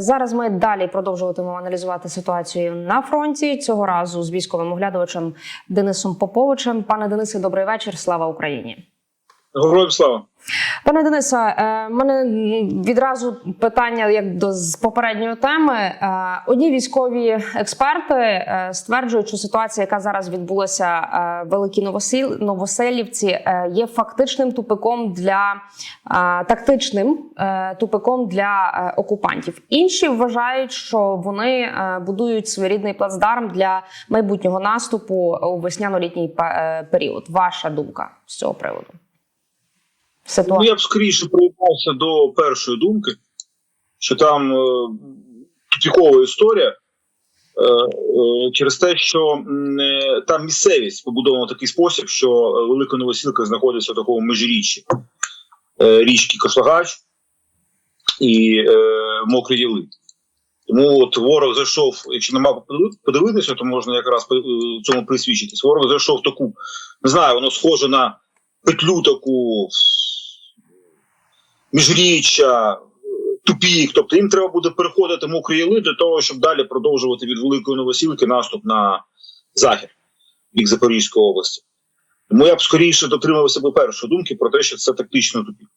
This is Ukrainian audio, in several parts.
Зараз ми далі продовжуватимемо аналізувати ситуацію на фронті цього разу з військовим оглядувачем Денисом Поповичем. Пане Денисе, добрий вечір. Слава Україні. Героям слава. Пане Денисе, е, мене відразу питання як до з попередньої теми. Е, Одні військові експерти е, стверджують, що ситуація, яка зараз відбулася в Великій Новоселівці, є фактичним тупиком для тактичним тупиком для окупантів. Інші вважають, що вони будують своєрідний плацдарм для майбутнього наступу у весняно-літній період. Ваша думка з цього приводу? Ну, я б скоріше приєднався до першої думки, що там е, тупікова історія е, е, через те, що там місцевість побудована в такий спосіб, що Велика Новосілка знаходиться в такому межиріччі е, річки Кошлагач і Мокрі Яли. Тому от ворог зайшов, якщо нема подивитися, то можна якраз цьому присвідчитись. Ворог зайшов таку, не знаю, воно схоже на петлю таку міжріччя, е, тупік. Тобто їм треба буде переходити мокрі яли для того, щоб далі продовжувати від Великої Новосілки наступ на захід, бік Запорізької області. Тому я б скоріше дотримався би першої думки про те, що це тактично тупік,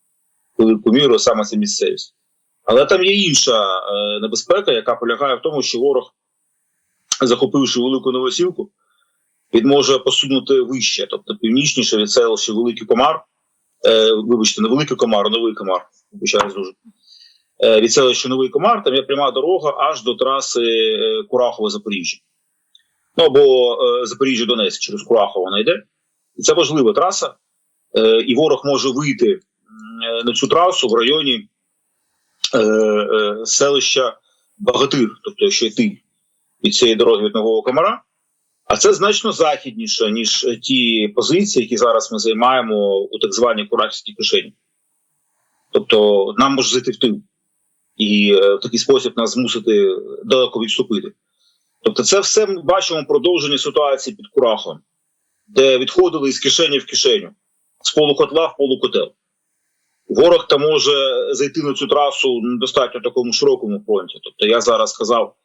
велику міру саме це місцевість. Але там є інша е, небезпека, яка полягає в тому, що ворог, захопивши велику новосілку, він може посунути вище, тобто північніше від селища Великий Комар, е, вибачте, не Комар, Новий Комар, вибачаюсь дуже. Е, від селища Новий Комар, там є пряма дорога аж до траси е, Курахова-Запоріжжя. Ну або е, Запоріжжя-Донецьк через Курахово вона йде. І це важлива траса, е, і ворог може вийти е, на цю трасу в районі е, е, селища Багатир, тобто якщо йти від цієї дороги від Нового Комара. А це значно західніше, ніж ті позиції, які зараз ми займаємо у так званій Курахівській кишені. Тобто нам може зайти в тил і е, в такий спосіб нас змусити далеко відступити. Тобто, це все ми бачимо продовження ситуації під Курахом, де відходили із кишені в кишеню, з полукотла в полукотел. Ворог там може зайти на цю трасу достатньо такому широкому фронті. Тобто, я зараз сказав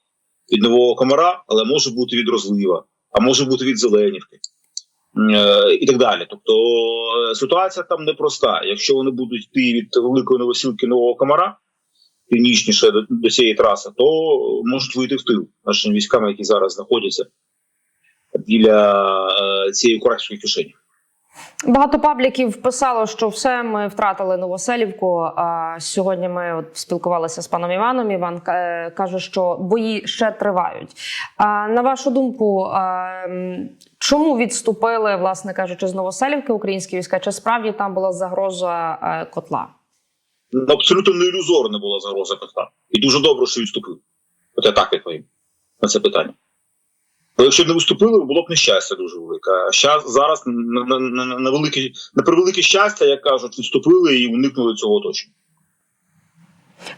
від Нового Комара, але може бути від Розлива, а може бути від Зеленівки. Е, І так далі. Тобто е, ситуація там непроста. Якщо вони будуть йти від Великої Новосілки Нового Комара північніше до, до цієї траси, то можуть вийти в тил нашими військами, які зараз знаходяться біля е, цієї Курахівської кишені. Багато пабліків писало, що все ми втратили Новоселівку. А сьогодні ми от спілкувалися з паном Іваном. Іван е, каже, що бої ще тривають. А на вашу думку, чому відступили, власне кажучи, з Новоселівки українські війська? Чи справді там була загроза е, котла? Абсолютно не ілюзорна була загроза котла. І дуже добре, що відступив. От я так відповім на це питання. Бо якщо б не виступили, було б нещастя дуже велике. А зараз на, на, на, на, велике, на превелике щастя, як кажуть, відступили і уникнули цього оточення.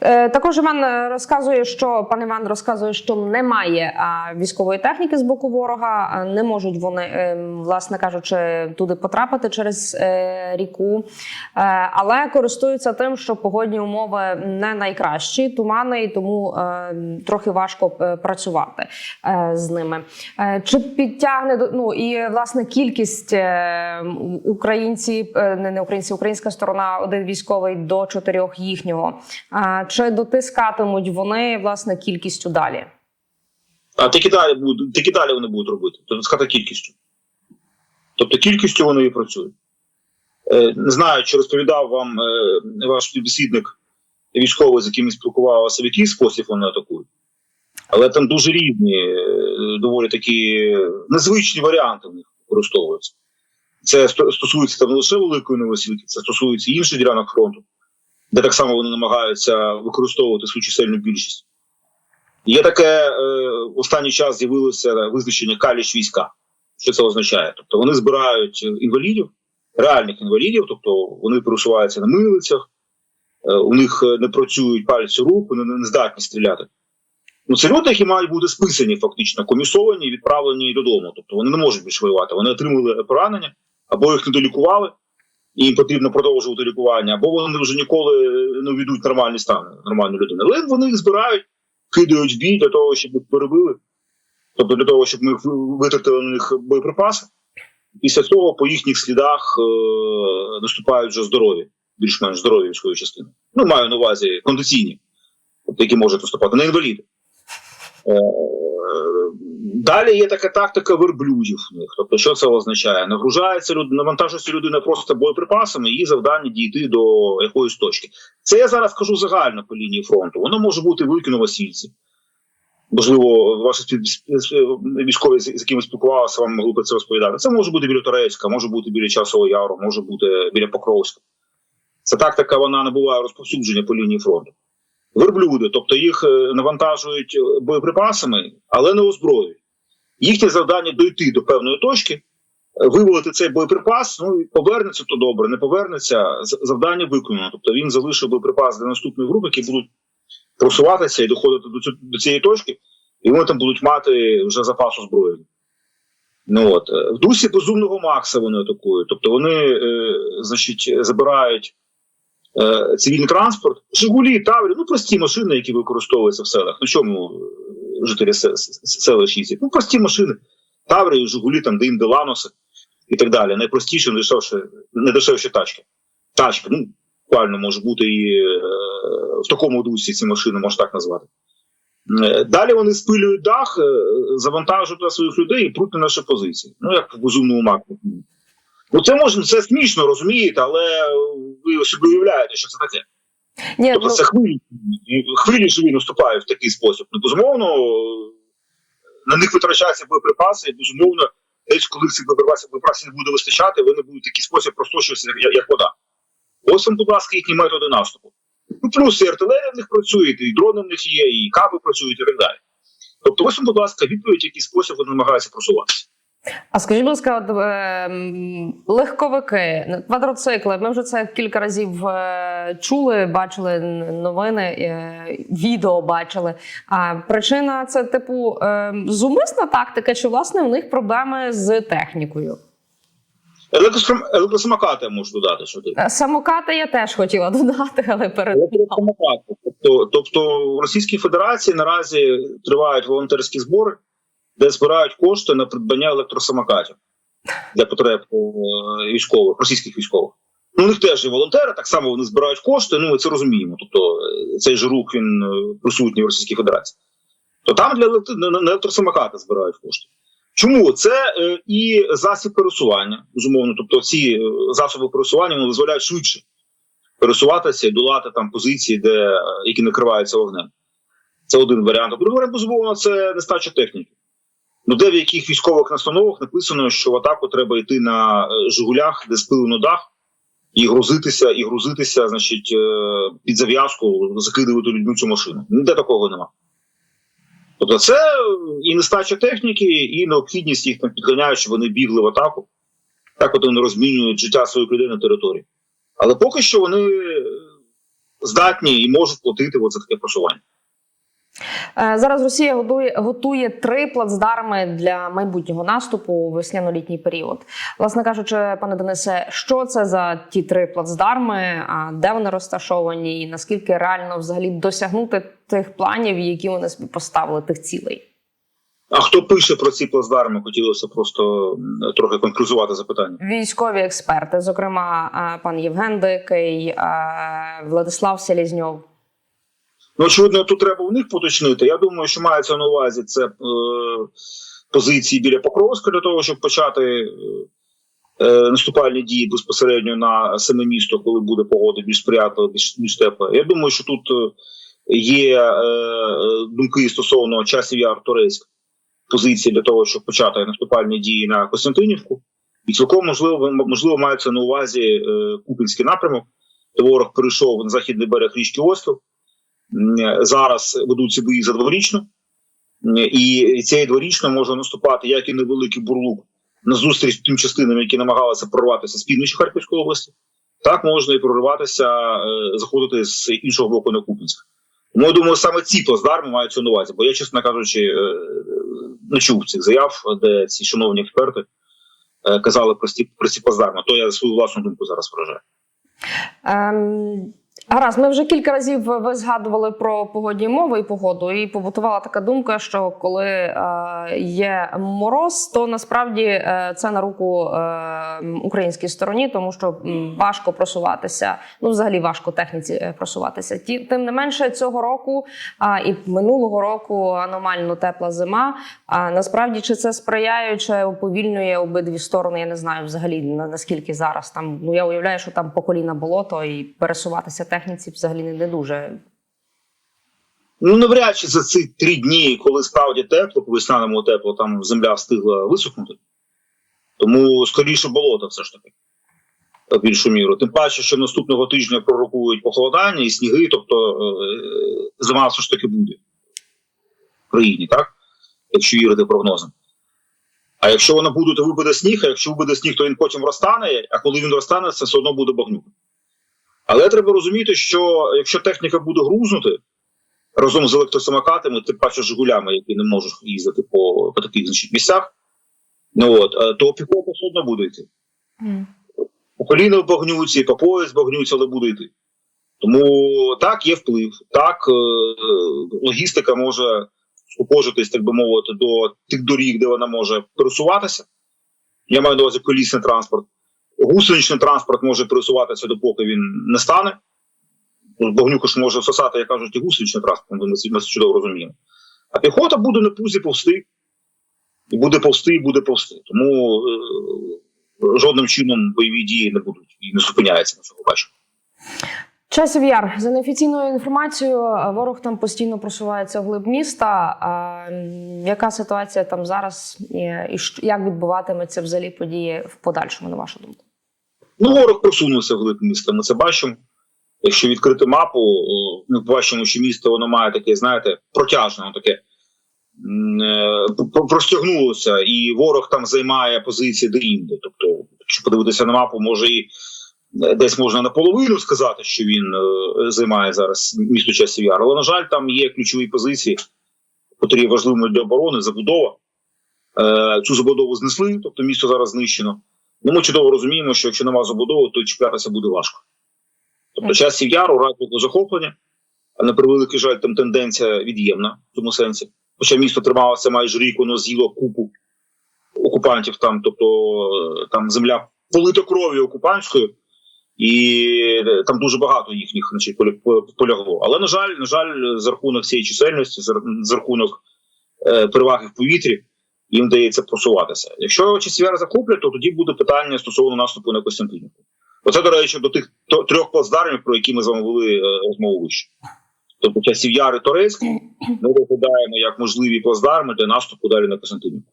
Е, Також Іван е, розказує, що пан Іван розказує, що немає військової техніки з боку ворога. Не можуть вони, е, власне кажучи, туди потрапити через е, ріку, Е, але користуються тим, що погодні умови не найкращі, тумани, і тому е, трохи важко е, працювати е, з ними. Е, Чи підтягне ну і власне кількість е, українці, е, не не українці, українська сторона, один військовий до чотирьох їхнього. Чи дотискатимуть вони власне кількістю далі? А такі далі будуть, такі далі вони будуть робити. Тобто сказати кількістю. Тобто кількістю вони і працюють. Е, не знаю, чи розповідав вам е, ваш співбесідник військовий, з яким ми спілкувалися, в який спосіб вони атакують. Але там дуже різні, е, доволі такі незвичні варіанти в них використовуються. Це стосується там не лише Великої Новосілки, це стосується інших ділянок фронту, де так само вони намагаються використовувати свою чисельну більшість. Є таке е, останній час з'явилося визначення каліч війська. Що це означає? Тобто вони збирають інвалідів, реальних інвалідів, тобто вони пересуваються на милицях, е, у них е, не працюють пальці рук, вони не здатні стріляти. Ну, це люди, які мають бути списані, фактично, комісовані і відправлені додому. Тобто вони не можуть більше воювати. Вони отримали поранення, або їх не долікували, і потрібно продовжувати лікування, або вони вже ніколи не увійдуть в нормальний стан нормальної людини. Але вони їх збирають кидають в бій для того, щоб їх перебили, тобто для того, щоб ми витратили на них боєприпаси. Після цього по їхніх слідах е, наступають вже здорові, більш-менш здорові військові частини. Ну, маю на увазі кондиційні, тобто, які можуть наступати, не інваліди. Е, Далі є така тактика верблюдів. Тобто, що це означає? Нагружається людина, навантажується людина просто боєприпасами, її завдання дійти до якоїсь точки. Це я зараз кажу загально по лінії фронту. Воно може бути велике Новосільці. Можливо, ваші військові, з якими спілкувалися, вам могли про це розповідати. Це може бути біля Торецька, може бути біля Часового Яру, може бути біля Покровська. Ця тактика вона набуває розповсюдження по лінії фронту. Верблюди, тобто їх е, навантажують е, боєприпасами, але не озброюють. Їхнє завдання дойти до певної точки, е, вивалити цей боєприпас. Ну і повернеться то добре, не повернеться. Завдання виконано. Тобто він залишив боєприпас для наступної групи, які будуть просуватися і доходити до, цю, до цієї точки, і вони там будуть мати вже запас озброєння. Ну от в дусі безумного Макса вони атакують. Тобто вони, е, значить, забирають е, цивільний транспорт, Жигулі, Таврі, ну прості машини, які використовуються в селах. Ну чому е, жителі се- селищ їздять? Ну прості машини. Таврі, Жигулі, там, Дим, Деланоси і так далі. Найпростіші, найдешевші, найдешевші тачки. Тачки, ну, буквально може бути і е, в такому дусі ці машини, можна так назвати. Далі вони спилюють дах, завантажують на своїх людей і пруть на наші позиції. Ну, як в безумному маку. Ну, це можна, це смішно, розумієте, але ви собі уявляєте, що це таке. Ні, Тобто ну, це хвилі, хвилі живі наступають в такий спосіб. Ну, безумовно, на них витрачаються боєприпаси, і безумовно, десь коли цих боєприпасів боєприпасів не буде вистачати, вони будуть в такий спосіб простошуватися, як, як вода. Ось вам, будь ласка, їхні методи наступу. Ну, плюс і артилерія в них працює, і дрони в них є, і каби працюють, і так далі. Тобто, ось вам, будь ласка, відповідь, який спосіб вони намагаються просуватися. А скажіть, будь ласка, от, е, м, легковики, квадроцикли. Ми вже це кілька разів е, чули, бачили новини, е, відео бачили. А причина це типу е, зумисна тактика, чи власне у них проблеми з технікою? Електросамокати я можу додати, що ти. Е, Самокати я теж хотіла додати, але перед Тобто, тобто в Російській Федерації наразі тривають волонтерські збори, де збирають кошти на придбання електросамокатів для потреб е, військових, російських військових. Ну, у них теж є волонтери, так само вони збирають кошти. Ну, ми це розуміємо. Тобто, е, цей же рух він е, присутній в Російській Федерації. То там для електро- на- на електросамокати збирають кошти. Чому це і засіб пересування, безумовно. Тобто, ці засоби пересування вони дозволяють швидше пересуватися і долати там позиції, де які накриваються вогнем. Це один варіант. Другий варіант, безумовно, це нестача техніки. Ну, де в яких військових настановах написано, що в атаку треба йти на е, Жигулях, де спилено дах, і грузитися, і грузитися, значить, е, під зав'язку, закидувати людьми цю машину. Ніде такого нема. Тобто, це і нестача техніки, і необхідність їх там підганяють, щоб вони бігли в атаку. Так от вони розмінюють життя своїх людей на території. Але поки що вони е, здатні і можуть платити за таке просування. Е, Зараз Росія готує, готує три плацдарми для майбутнього наступу у весняно-літній період. Власне кажучи, пане Денисе, що це за ті три плацдарми? А де вони розташовані, і наскільки реально взагалі досягнути тих планів, які вони собі поставили, тих цілей? А хто пише про ці плацдарми? Хотілося просто трохи конкретизувати запитання. Військові експерти, зокрема, е, пан Євген Дикий, е, Владислав Селізньов. Ну, очевидно, тут треба у них поточнити. Я думаю, що мається на увазі це е, позиції біля Покровська для того, щоб почати е, е, наступальні дії безпосередньо на саме місто, коли буде погода більш сприятлива, більш, більш тепла. Я думаю, що тут е, є е, думки стосовно часів яр Турецьк, позиції для того, щоб почати наступальні дії на Костянтинівку. І цілком можливо, можливо мається на увазі е, Купінський напрямок, де ворог перейшов на західний берег річки Острів. Зараз ведуться бої за дворічно, і цієї дворічно може наступати як і невеликий бурлук на зустріч тим частинам, які намагалися прорватися з півночі Харківської області, так можна і прориватися, е, заходити з іншого боку на Купінськ. Тому я думаю, саме ці плацдарми мають на увазі, бо я, чесно кажучи, е, не чув цих заяв, де ці шановні експерти е, казали про ці, про ці плацдарми. То я свою власну думку зараз вражаю. Ем, Гаразд, ми вже кілька разів ви згадували про погодні умови і погоду, і побутувала така думка, що коли е, є мороз, то насправді е, це на руку е, українській стороні, тому що важко просуватися. Ну, взагалі важко техніці е, просуватися. Ті, тим не менше, цього року а, і минулого року аномально тепла зима. А насправді чи це сприяє, чи уповільнює обидві сторони? Я не знаю взагалі на- наскільки зараз там. Ну я уявляю, що там по коліна болото і пересуватися техніці взагалі не, дуже. Ну, навряд чи за ці три дні, коли справді тепло, по весняному тепло, там земля встигла висохнути. Тому скоріше болото все ж таки. Більшу міру. Тим паче, що наступного тижня пророкують похолодання і сніги, тобто е, зима все ж таки буде в країні, так? Якщо вірити прогнозам. А якщо воно буде, то випаде сніг, а якщо випаде сніг, то він потім розтане, а коли він розтане, це все одно буде багнюка. Але треба розуміти, що якщо техніка буде грузнути, разом з електросамокатами, тим паче Жигулями, які не можуть їздити по, по таких значить, місцях, ну, от, е, то піхота все одно буде йти. По коліна в багнюці, по пояс багнюці, але буде йти. Тому так, є вплив. Так, е, логістика може скупожитись, так би мовити, до тих доріг, де вона може пересуватися. Я маю на увазі колісний транспорт. Гусеничний транспорт може пересуватися, допоки він не стане. Ну, ж може всосати, як кажуть, і гусеничний транспорт, ми це- чудово розуміємо. А піхота буде на пузі повсти. І буде повсти, і буде повсти. Тому е, жодним чином бойові дії не будуть і не зупиняються на цього бачимо. Часів яр за неофіційною інформацією, е, ворог там постійно просувається вглиб міста. А яка ситуація там зараз і як відбуватиметься взагалі події в подальшому, на вашу думку? Ну, ворог просунувся вглиб міста. Ми це бачимо. Якщо відкрити мапу, ми бачимо, що місто воно має таке, знаєте, протяжне, воно таке е, про- простягнулося, і ворог там займає позиції де-інде. Тобто, якщо подивитися на мапу, може і е, десь можна наполовину сказати, що він е, займає зараз місто часів яр. Але, на жаль, там є ключові позиції, котрі є важливими для оборони, забудова. Цю забудову знесли, тобто місто зараз знищено. Ну, ми чудово розуміємо, що якщо нема забудови, то чіплятися буде важко. Тобто, часів яру, радіо захоплення, а на превеликий жаль, там тенденція від'ємна в цьому сенсі. Хоча місто трималося майже рік, воно з'їло купу окупантів, там, тобто е, там земля полита кров'ю окупантською, і е, там дуже багато їхніх значить, поля- полягло. Але, на жаль, на жаль, за рахунок цієї чисельності, за, за рахунок е, переваги в повітрі, їм вдається просуватися. Якщо Часівяр захоплять, то тоді буде питання стосовно наступу на Костянтинівку. Оце, до речі, до тих трьох плацдармів, про які ми з вами вели е, розмову вище. Тобто часів'яри і Торецьк ми розглядаємо як можливі плацдарми для наступу далі на Костянтинівку.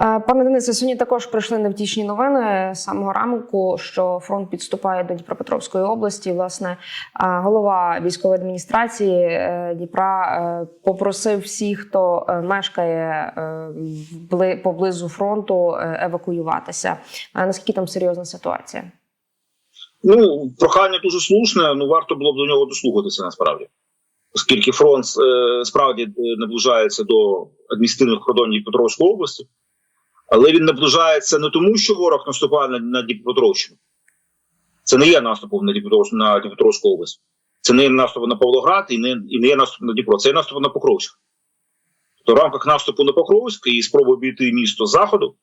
Е, Пане Денисе, сьогодні також прийшли невтішні новини з самого ранку, що фронт підступає до Дніпропетровської області. Власне, е, голова військової адміністрації е, Дніпра попросив всіх, хто мешкає поблизу фронту, евакуюватися. Наскільки там серйозна ситуація? Ну, прохання дуже слушне, ну варто було б до нього дослухатися насправді. Оскільки фронт е, справді е, наближається до адміністративних кордонів Дніпропетровської області, але він наближається не тому, що ворог наступає на, на Дніпропетровщину. Це не є наступом на Дніпропетровську, на Дніпропетровську область. Це не є наступом на Павлоград і не, і не є наступом на Дніпро, це є наступом на Покровськ. Тобто в рамках наступу на Покровськ і спроби обійти місто з заходу,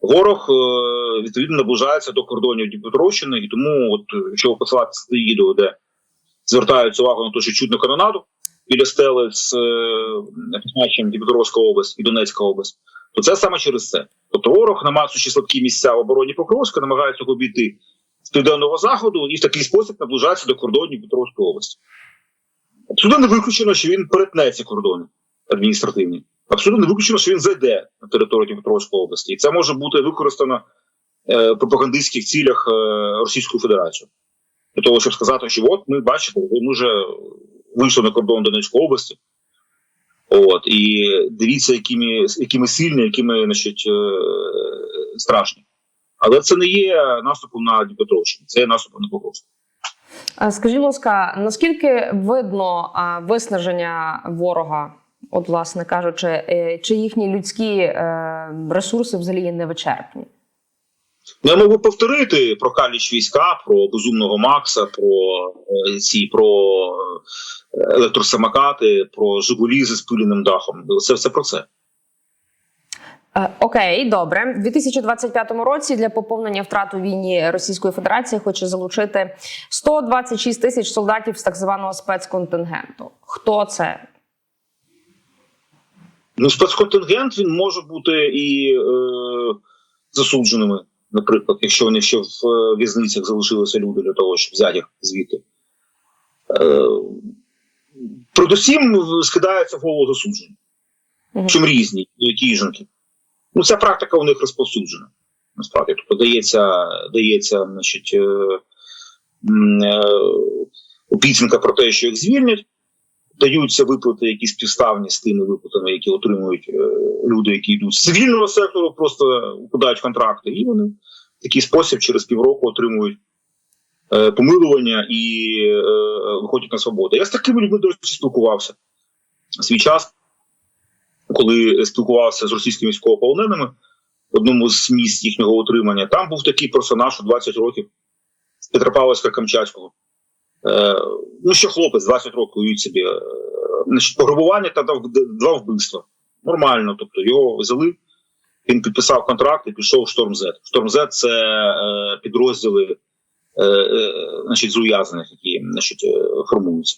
ворог е, відповідно наближається до кордонів Дніпропетровщини, і тому, от, якщо посилатися відео, де звертаються увагу на те, що чутно канонаду біля стели з е, позначенням Дніпропетровська область і Донецька область, то це саме через це. Тобто ворог, намацуючи слабкі місця в обороні Покровська, намагається обійти з південного заходу і в такий спосіб наближається до кордонів Дніпропетровської області. Абсолютно не виключено, що він перетне ці кордони адміністративні. Абсолютно не виключено, що він зайде на територію Дніпропетровської області, і це може бути використано е, в пропагандистських цілях е, Російською Федерацією. Для того, щоб сказати, що от ми бачите, ми вже вийшли на кордон Донецької області. От, і дивіться, якими, якими сильні, якими значить, е, страшні. Але це не є наступом на Дніпропетровщину, це є наступом на Покровську. Скажіть, будь ласка, наскільки видно виснаження ворога, от, власне кажучи, е, чи їхні людські е, ресурси взагалі є невичерпні? Ну, Я можу повторити про каліч війська, про безумного Макса, про е, ці про е, електросамокати, про Жигулі зі спиленим дахом. Це все про це. Е, Окей, добре. У 2025 році для поповнення втрат у війні Російської Федерації хоче залучити 126 тисяч солдатів з так званого спецконтингенту. Хто це? Ну, спецконтингент він може бути і е, засудженими, наприклад, якщо вони ще в е, в'язницях залишилися люди для того, щоб взяти їх звідти. Е, Передусім скидається в голову засуджені. Мгм. Чим різні, які. Ну, ця практика у них розповсюджена. Насправді, тобто дається, дається значить, е, обіцянка про те, що їх звільнять, даються виплати якісь співставні з тими виплатами, які отримують е, люди, які йдуть з цивільного сектору, просто укладають контракти, і вони в такий спосіб через півроку отримують е, помилування і е, виходять на свободу. Я з такими людьми, до речі, спілкувався свій час, коли спілкувався з російськими військовополоненими в одному з місць їхнього утримання. Там був такий персонаж у 20 років з Петропавловська Камчатського. Е, ну, що хлопець 20 років уявіть собі. Е, значить, пограбування та два вбивства. Нормально. Тобто його взяли, він підписав контракт і пішов в Шторм З. Шторм З це е, підрозділи е, е, значить, з ув'язнених, які значить, е, формуються.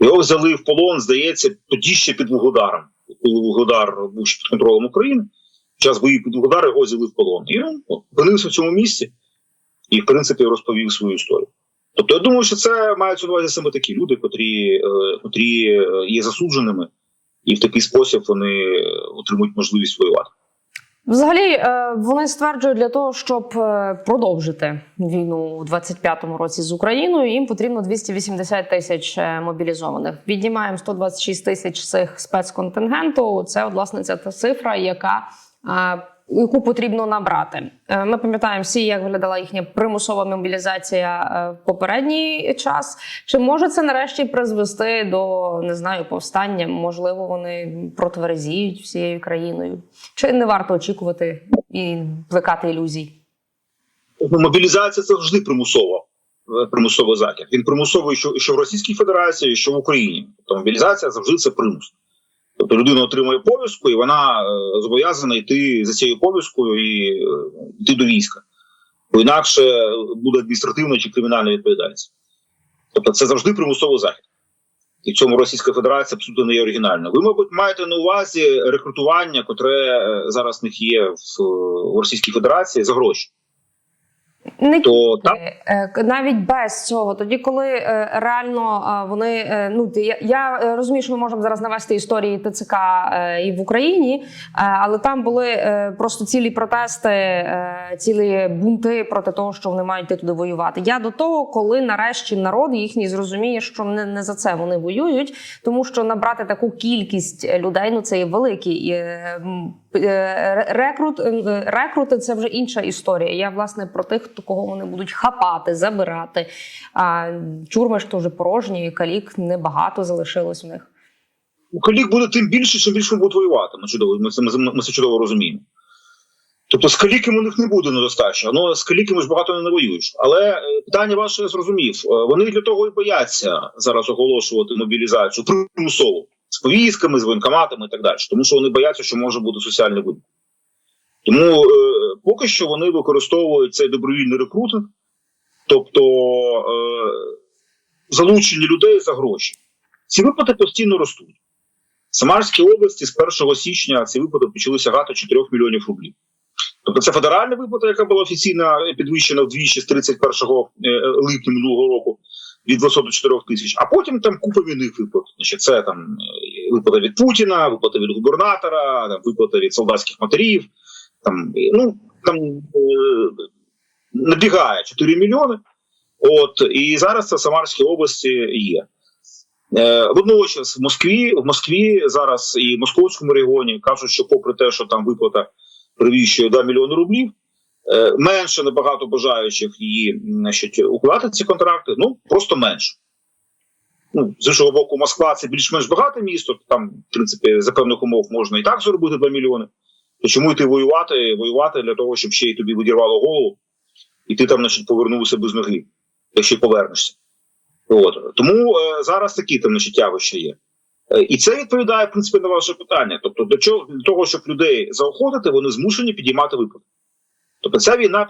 Його взяли в полон, здається, тоді ще під Вугледаром. Коли Вугледар був ще під контролем України, під час боїв під Вугледар його взяли в полон. І він опинився в цьому місці і, в принципі, розповів свою історію. Тобто, я думаю, що це мають увазі саме такі люди, котрі, е, котрі е, є засудженими, і в такий спосіб вони отримують можливість воювати. Взагалі, е, вони стверджують для того, щоб продовжити війну у 25-му році з Україною. Їм потрібно 280 тисяч мобілізованих. Віднімаємо 126 тисяч цих спецконтингенту. Це от, власне ця та цифра, яка яку потрібно набрати. Е, Ми пам'ятаємо всі, як виглядала їхня примусова мобілізація е, в попередній час. Чи може це нарешті призвести до не знаю повстання? Можливо, вони протверезіють всією країною. Чи не варто очікувати і плекати ілюзій? Ну, Мобілізація це завжди примусова. е, Примусовий захід. Він примусовий, що, що в Російській Федерації, що в Україні. Тобто мобілізація завжди це примус. Тобто людина отримує повістку, і вона е, зобов'язана йти за цією повісткою і е, йти до війська. Бо інакше буде адміністративна чи кримінальна відповідальність. Тобто це завжди примусовий захід. І в цьому Російська Федерація абсолютно не є оригінальна. Ви, мабуть, маєте на увазі рекрутування, котре е, зараз в них є в Російській Федерації за гроші. Не То там Е, навіть без цього, тоді, коли е, реально вони е, ну я, я розумію, що ми можемо зараз навести історії ТЦК і в Україні, але там були просто цілі протести, цілі бунти проти того, що вони мають йти туди воювати. Я до того, коли нарешті народ їхній зрозуміє, що не, не за це вони воюють, тому що набрати таку кількість людей ну це є великий рекрут. Рекрути це вже інша історія. Я власне про тих, хто кого вони будуть хапати, забирати. А тюрми ж то вже порожні, і калік небагато залишилось в них. колік буде тим більше, чим більше будуть воювати. Ми чудово, ми це, ми, ми це чудово розуміємо. Тобто з каліками у них не буде недостатньо. Ну з каліками ж багато не воюєш. Але е, питання ваше я зрозумів. Е, Вони для того і бояться зараз оголошувати мобілізацію примусово з повістками, з воєнкоматами і так далі. Тому що вони бояться, що може бути соціальний вибух. Тому е, поки що вони використовують цей добровільний рекрутинг, тобто е, залучення людей за гроші. Ці виплати постійно ростуть. В Самарській області з 1 січня ці виплати почали сягати 4 мільйонів рублів. Тобто це федеральна виплата, яка була офіційно підвищена вдвічі з 31 е, липня минулого року від 200 до 4 тисяч, а потім там купа війних виплат. Значить, це там е, виплата від Путіна, виплата від губернатора, виплата від солдатських матерів. Там, ну, там е, набігає 4 мільйони. От і зараз це в Самарській області є. Е, Водночас в Москві, в Москві зараз і в московському регіоні кажуть, що попри те, що там виплата перевіщує 2 мільйони рублів, е, менше набагато бажаючих її значить, укладати ці контракти, ну просто менше. Ну, з іншого боку, Москва це більш-менш багате місто. Там, в принципі, за певних умов можна і так заробити 2 мільйони. То чому йти воювати? Воювати для того, щоб ще й тобі видірвало голову, і ти там, значить, повернувся без ноги, якщо повернешся. От. Тому е, зараз такі там значить, явища є. Е, І це відповідає, в принципі, на ваше питання. Тобто, до чого для того, щоб людей заохотити, вони змушені підіймати виплати. Тобто, ця війна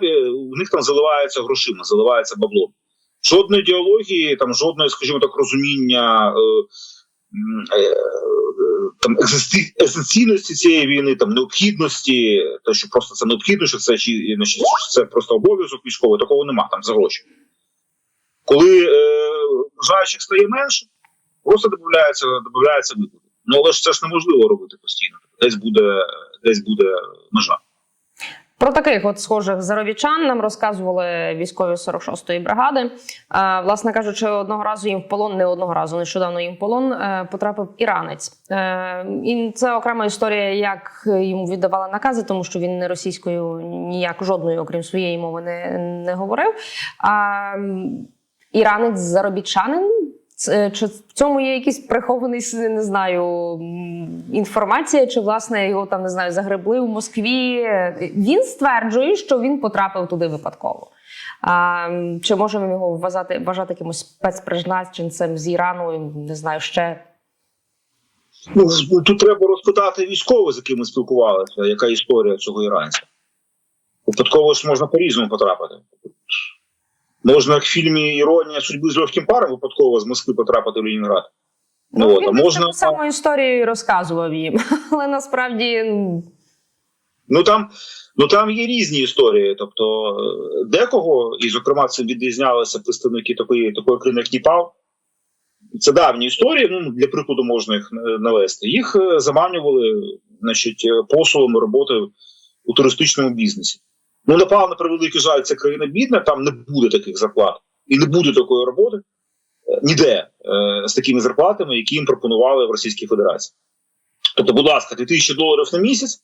у них там заливається грошима, заливається баблом. Жодної ідеології, там жодної, скажімо так, розуміння е, е, е, там есенційності цієї війни, там необхідності, те, що просто це необхідно, що це чи що це просто обов'язок військовий, такого нема там за гроші. Коли е, бажаючих стає менше, просто додається, додається виплати. Ну але ж це ж неможливо робити постійно. Десь буде, десь буде межа. Про таких от схожих заробітчан нам розказували військові 46-ї бригади. Е, власне кажучи, одного разу їм в полон, не одного разу, нещодавно їм в полон е, потрапив іранець. Е, і це окрема історія, як йому віддавали накази, тому що він не російською ніяк жодною, окрім своєї мови, не, не говорив. А іранець заробітчанин. Чи в цьому є якийсь прихований не знаю інформація, чи власне його там не знаю загребли в Москві? Він стверджує, що він потрапив туди випадково. А, чи можемо його вважати, вважати якимось спецпризначенцем з Ірану? Не знаю, ще Ну, тут треба розпитати військових, з якими спілкувалися, яка історія цього іранця. Випадково ж можна по-різному потрапити. Можна, в фільмі Іронія судьби з легким паром випадково з Москви потрапити в Ленінград. Ну, от, він можна, таку саму історію розказував їм, але насправді ну, там, ну там є різні історії. Тобто, декого, і, зокрема, це відрізнялися представники такої, такої країни, як Ніпал. Це давні історії, ну для прикладу можна їх е, навести. Їх е, заманювали значить, е, послугами роботи у туристичному бізнесі. Ну, Непал, на превеликий жаль, це країна бідна, там не буде таких зарплат і не буде такої роботи е, ніде е, з такими зарплатами, які їм пропонували в Російській Федерації. Тобто, будь ласка, 2000 доларів на місяць,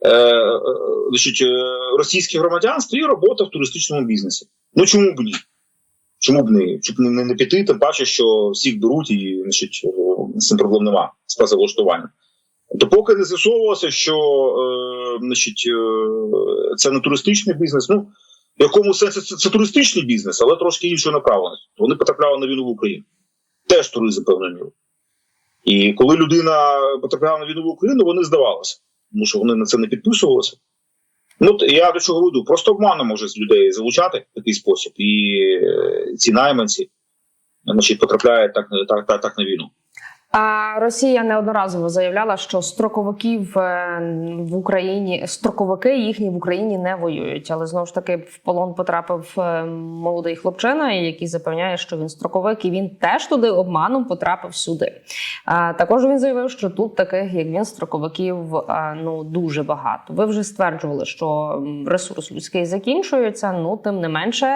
е, е, значить, російське громадянство і робота в туристичному бізнесі. Ну чому б ні? Чому б не, щоб не, не піти, тим паче, що всіх беруть і значить, з цим проблем нема з працевлаштуванням. Допоки не з'ясовувалося, що е, значить, е, це не туристичний бізнес. Ну, в якому сенсі це, це туристичний бізнес, але трошки іншої направленості. Вони потрапляли на війну в Україну. Теж туризм певною мірою. І коли людина потрапляла на війну в Україну, вони здавалися, тому що вони на це не підписувалися. Ну, я до чого веду. Просто обманом може з людей залучати в такий спосіб, і е, ці найманці значить, потрапляють так, так, так, так на війну. Росія неодноразово заявляла, що строковиків е, в Україні строковики їхні в Україні не воюють. Але знову ж таки в полон потрапив е, молодий хлопчина, який запевняє, що він строковик, і він теж туди обманом потрапив сюди. Також він заявив, що тут таких як він строковиків е, ну дуже багато. Ви вже стверджували, що ресурс людський закінчується. Ну тим не менше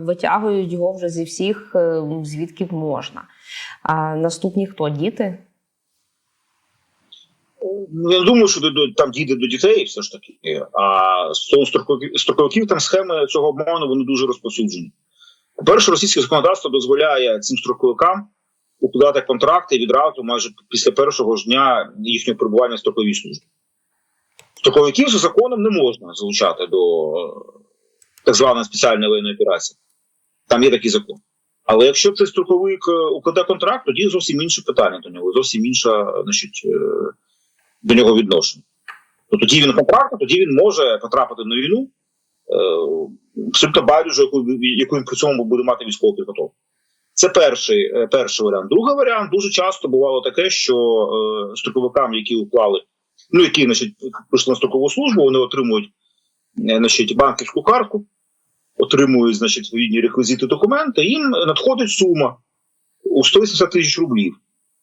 витягують його вже зі всіх звідки можна. А наступні хто? Діти? Ну, я думаю, що там дійде до дітей, все ж таки. А з строковиків, строковиків там схеми цього обману вони дуже розповсюджені. По-перше, російське законодавство дозволяє цим строковикам укладати контракти відразу майже після першого ж дня їхнього перебування в строковій службі. Строковиків за законом не можна залучати до е, так званої спеціальної воєнної операції. Там є такий закон. Але якщо цей строковик е, укладе контракт, тоді зовсім інше питання до нього, зовсім значить, е, до нього відношення. То тоді він контракт, тоді він може потрапити на війну, е, абсолютно байдуже, яку, яку він при цьому буде мати військову підготовку. Це перший, перший варіант. Другий варіант дуже часто бувало таке, що е, строковикам, які уклали, ну які значить, прийшли на строкову службу, вони отримують значить, банківську картку, отримують значить, відповідні реквізити документи, їм надходить сума у 180 тисяч рублів.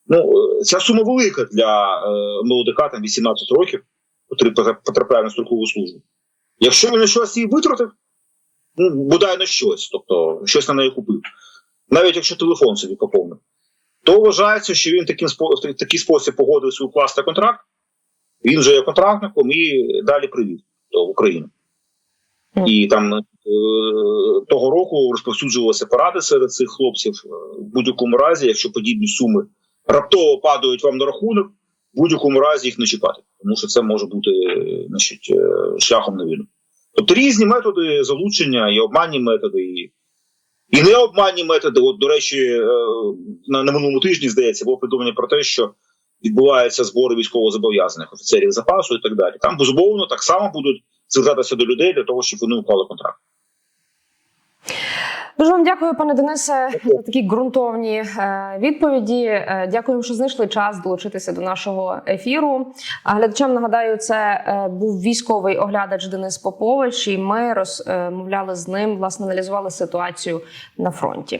Ну, е, ця сума велика для е, молодика там 18 років, який потрапляє на строкову службу. Якщо він на щось її витратив, ну, бодай на щось, тобто щось на неї купив, навіть якщо телефон собі поповнив, то вважається, що він таким в такий спосіб погодився укласти контракт, він вже є контрактником і далі привів до України. І там того року розповсюджувалися поради серед цих хлопців. Е, В будь-якому разі, якщо подібні суми раптово падають вам на рахунок, в будь-якому разі їх не чіпати, тому що це може бути е, значить, е, шляхом на війну. Тобто різні методи залучення, і обманні методи, і, і необманні методи. От, до речі, е, на, на минулому тижні, здається, було повідомлення про те, що відбуваються збори військовозобов'язаних офіцерів запасу і так далі. Там безумовно так само будуть звертатися до людей для того, щоб вони уклали контракт. Дуже вам дякую, пане Денисе, за такі ґрунтовні е, відповіді. Дякую, Дякуємо, що знайшли час долучитися до нашого ефіру. А глядачам нагадаю, це е, був військовий оглядач Денис Попович, і ми розмовляли з ним, власне, аналізували ситуацію на фронті.